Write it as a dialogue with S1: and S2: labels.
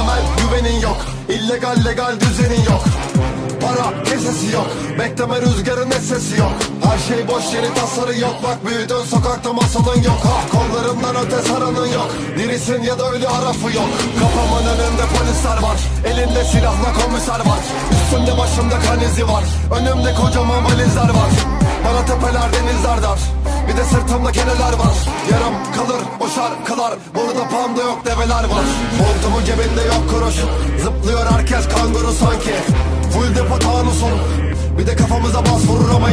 S1: Temel güvenin yok. İllegal legal düzenin yok. Para kesesi yok. Bekleme rüzgarın sesi yok. Her şey boş yeri tasarı yok. Bak büyüdün sokakta masalın yok. Ha Kollarından öte saranın yok. Dirisin ya da ölü harafı yok. Kafamın önünde polisler var. Elinde silahla komiser var. Üstümde başımda kan izi var. Önümde kocaman valizler var. Bana tepeler denizler dar de sırtımda keneler var. Yarım kalır o şarkılar Burada panda yok develer var. Montumun cebinde yok kuruş. Zıplıyor herkes kanguru sanki. Full depo tanusun Bir de kafamıza bas vurur ama